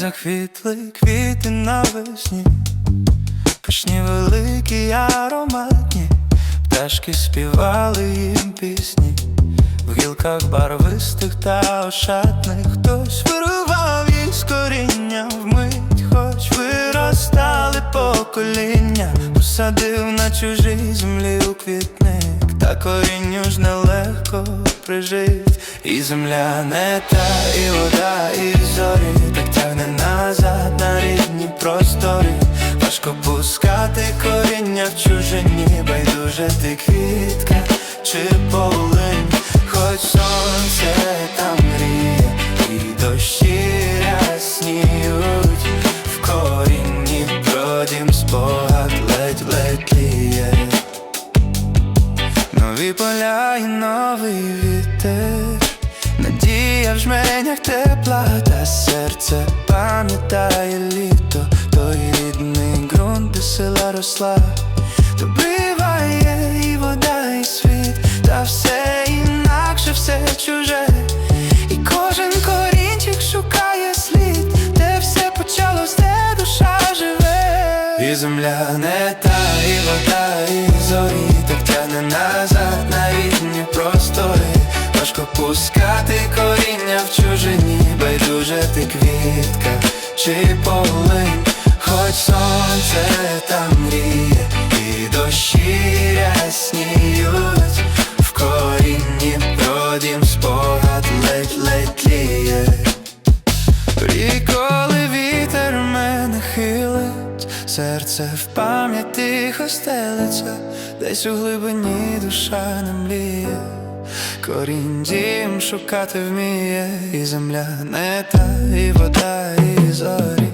заквітли квіти навесні, пишні великі й ароматні, пташки співали їм пісні, в гілках барвистих та ошатних хтось вирував їх з коріння. Вмить, хоч виростали покоління, посадив на чужій землі у квітник, та корінню ж нелегко прижить, і земля не та, і вода, і зорі, так тягне назад на рідні простори. Важко пускати коріння в чужині, байдуже ти квітка чи полинь, хоч сонце там гріє, і дощі рясніють, в корінні бродім спогад ледь-ледь тліє. Нові поля і новий вітер, надія в жменях тепла, та серце пам'ятає літо, той рідний ґрунт, де сила росла, добиває і вода, і світ, та все інакше, все чуже, і кожен корінчик шукає слід, де все почалось, де душа живе, і земля не та, і вода, і зорі, так тягне назад на рідні простори. Важко пускати коріння в чужині, байдуже ти квітка чи полинь, хоч сонце там мріє, і дощі рясніють, в корінні бродім спогад ледь-ледь тліє. І коли вітер мене хилить, серце в пам'ять тихо стелиться, десь у глибині душа не мліє, корінь дім шукати вміє, і земля не та, і вода, і зорі,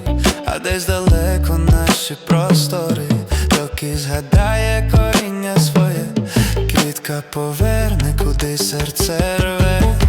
а десь далеко наші простори, доки згадає коріння своє, квітка поверне, куди серце рве.